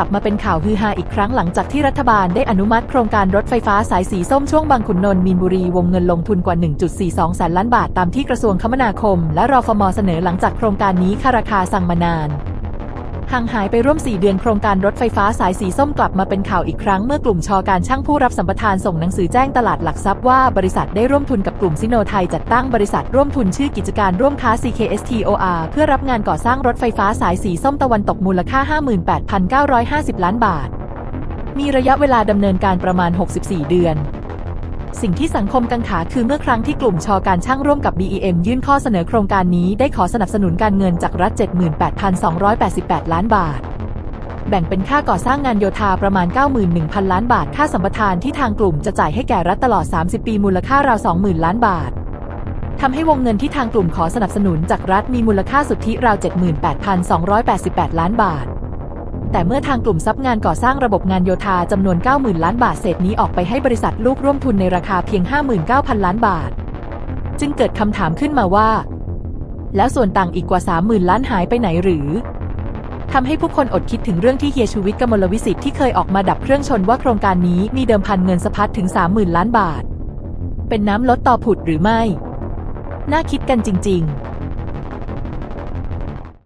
กลับมาเป็นข่าวฮือฮาอีกครั้งหลังจากที่รัฐบาลได้อนุมัติโครงการรถไฟฟ้าสายสีส้มช่วงบางขุนนนท์มีนบุรีวงเงินลงทุนกว่า 1.42 แสนล้านบาทตามที่กระทรวงคมนาคม และรอฟมเสนอหลังจากโครงการนี้คาราคาสั่งมานาน ห่างหายไปร่วม 4 เดือนโครงการรถไฟฟ้าสายสีส้มกลับมาเป็นข่าวอีกครั้งเมื่อกลุ่มชอการช่างผู้รับสัมปทานส่งหนังสือแจ้งตลาดหลักทรัพย์ว่าบริษัทได้ร่วมทุนกับกลุ่มซิโนไทยจัดตั้งบริษัทร่วมทุนชื่อกิจการร่วมค้า CKSTOR เพื่อรับงานก่อสร้างรถไฟฟ้าสายสีส้มตะวันตกมูลค่า 58,950 ล้านบาท มีระยะเวลาดำเนินการประมาณ 64 เดือน สิ่งที่สังคมกังขาคือเมื่อครั้งที่กลุ่มชอการช่างร่วมกับ BEM ยื่นข้อเสนอโครงการนี้ได้ขอสนับสนุนการเงินจากรัฐ 78,288 ล้านบาท แบ่งเป็นค่าก่อสร้างงานโยธาประมาณ 91,000 ล้านบาท ค่าสัมปทานที่ทางกลุ่มจะจ่ายให้แก่รัฐตลอด 30 ปีมูลค่าราว 20,000 ล้านบาททำให้วงเงินที่ทางกลุ่มขอสนับสนุนจากรัฐมีมูลค่าสุทธิราว 78,288 ล้านบาท แต่เมื่อทางกลุ่มซับงานก่อสร้างระบบงานโยธาจำนวน 90,000 ล้านบาทเศษนี้ออกไปให้บริษัทลูกร่วมทุนในราคาเพียง 59,000 ล้านบาท จึงเกิดคำถามขึ้นมาว่า แล้วส่วนต่างอีกกว่า 30,000 ล้านหายไปไหนหรือทำให้ผู้คนอดคิดถึงเรื่องที่เฮียชูวิทย์กมลวิสิทธิ์ที่เคยออกมาดับเครื่องชนว่าโครงการนี้มีเดิมพันเงินสะพัดถึง 30,000 ล้านบาท เป็นน้ำลดต่อผุดหรือไม่ น่าคิดกันจริง ๆ